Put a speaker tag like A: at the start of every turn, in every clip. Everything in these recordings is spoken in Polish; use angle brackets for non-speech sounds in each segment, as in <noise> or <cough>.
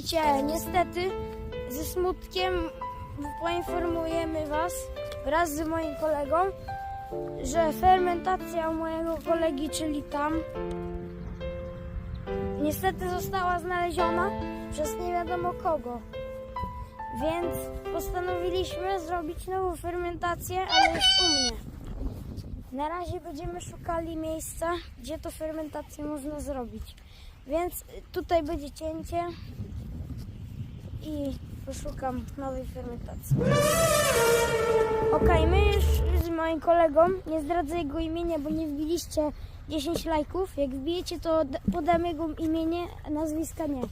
A: Widzicie, niestety ze smutkiem poinformujemy Was wraz z moim kolegą, że fermentacja mojego kolegi, czyli tam, niestety została znaleziona przez nie wiadomo kogo. Więc postanowiliśmy zrobić nową fermentację, ale już u mnie. Na razie będziemy szukali miejsca, gdzie to fermentację można zrobić. Więc tutaj będzie cięcie i poszukam nowej fermentacji. Okej, my już z moim kolegą, nie zdradzę jego imienia, bo nie wbiliście 10 lajków. Jak wbijecie, to podam jego imienie, a nazwiska nie.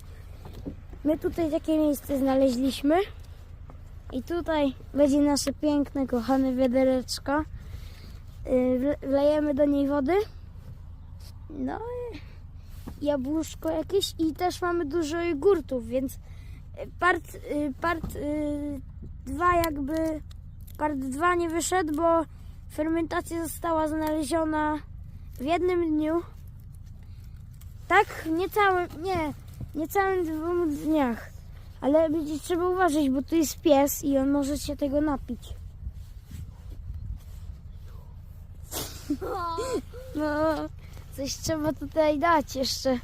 A: My tutaj takie miejsce znaleźliśmy. I tutaj będzie nasze piękne, kochane wiadereczko. Wle- Wlejemy do niej wody. No i jabłuszko jakieś i też mamy dużo jogurtów, więc y, part, y, part 2 jakby part 2 nie wyszedł, bo fermentacja została znaleziona w jednym dniu. Tak, nie całym, nie, nie całym dwóch dniach. Ale będzie trzeba uważać, bo tu jest pies i on może się tego napić. <laughs> No, coś trzeba tutaj dać jeszcze.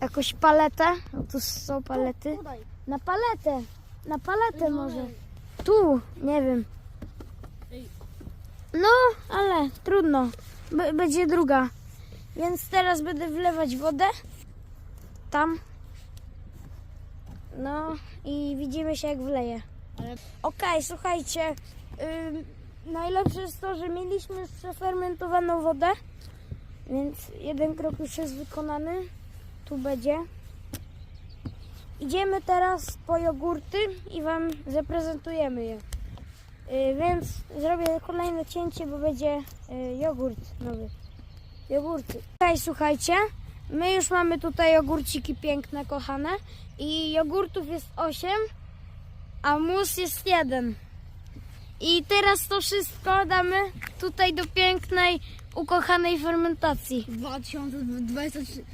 A: Jakąś paletę. O, tu są palety. Na paletę. Na paletę może. Tu, nie wiem. No, ale trudno. B- będzie druga. Więc teraz będę wlewać wodę. Tam. No i widzimy się jak wleję. Okej, słuchajcie. ym, najlepsze jest to, że mieliśmy już przefermentowaną wodę. Więc jeden krok już jest wykonany. Tu będzie. Idziemy teraz po jogurty i Wam zaprezentujemy je. Y, więc zrobię kolejne cięcie, bo będzie y, jogurt nowy. Jogurty. Okej, słuchajcie. My już mamy tutaj jogurciki piękne, kochane. I jogurtów jest 8, a mus jest jeden. I teraz to wszystko damy tutaj do pięknej, ukochanej fermentacji.
B: 2023.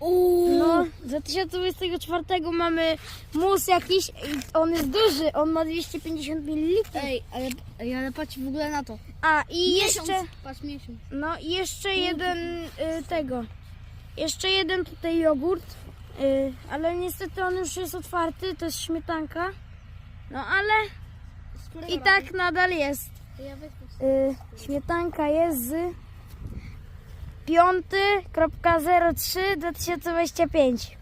B: Uuu.
A: No, z 2024 mamy mus jakiś, i on jest duży, on ma 250 ml.
B: Ej, ale, ej, ale patrz w ogóle na to.
A: A i
B: Miesiąc.
A: jeszcze,
B: Patrz miesiąc.
A: no i jeszcze jeden y, tego, jeszcze jeden tutaj jogurt, y, ale niestety on już jest otwarty, to jest śmietanka. No ale
B: Z którego
A: i
B: roku?
A: tak nadal jest.
B: Ja weź.
A: Y, śmietanka jest z 5.03 2025.